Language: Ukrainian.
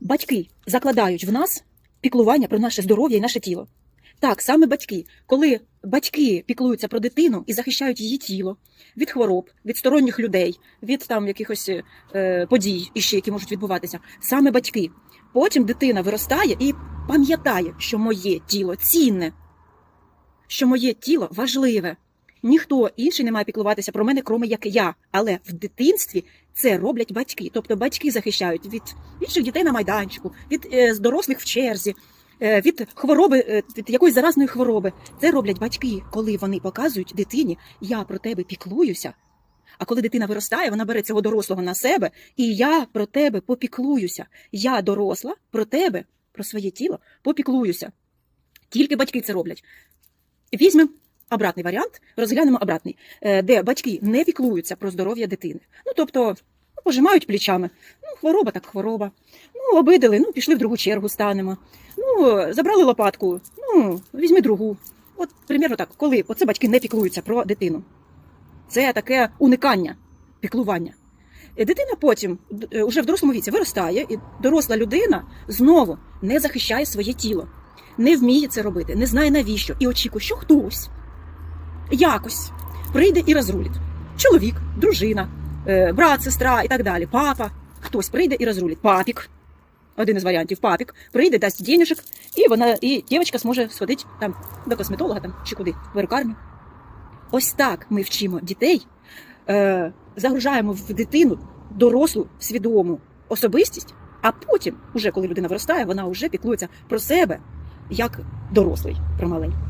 Батьки закладають в нас піклування про наше здоров'я і наше тіло. Так, саме батьки, коли батьки піклуються про дитину і захищають її тіло від хвороб, від сторонніх людей, від там якихось е, подій, іще, які можуть відбуватися, саме батьки. Потім дитина виростає і пам'ятає, що моє тіло цінне, що моє тіло важливе. Ніхто інший не має піклуватися про мене, кроме як я. Але в дитинстві це роблять батьки. Тобто батьки захищають від інших дітей на майданчику, від е, дорослих в черзі, е, від хвороби, е, від якоїсь заразної хвороби. Це роблять батьки, коли вони показують дитині, я про тебе піклуюся. А коли дитина виростає, вона бере цього дорослого на себе, і я про тебе попіклуюся. Я доросла про тебе, про своє тіло попіклуюся. Тільки батьки це роблять. Візьмемо обратний варіант, розглянемо обратний, е, де батьки не піклуються про здоров'я дитини. Ну, тобто, ну, пожимають плечами. Ну, хвороба так хвороба. Ну, обидали, ну, пішли в другу чергу станемо. Ну, забрали лопатку, ну, візьми другу. От, примірно так, коли оце батьки не піклуються про дитину. Це таке уникання, піклування. Е, Дитина потім, д- е, в дорослому віці, виростає, і доросла людина знову не захищає своє тіло, не вміє це робити, не знає навіщо, і очікує, що хтось якось прийде і розрулить. Чоловік, дружина, е, брат, сестра і так далі, папа. Хтось прийде і розрулить. Папік. Один із варіантів папік прийде, дасть денежок, і вона, і дівчинка зможе сходити там до косметолога там, чи куди, в перукарню. Ось так ми вчимо дітей, е, загружаємо в дитину дорослу свідому особистість, а потім, уже коли людина виростає, вона вже піклується про себе як дорослий, про маленький.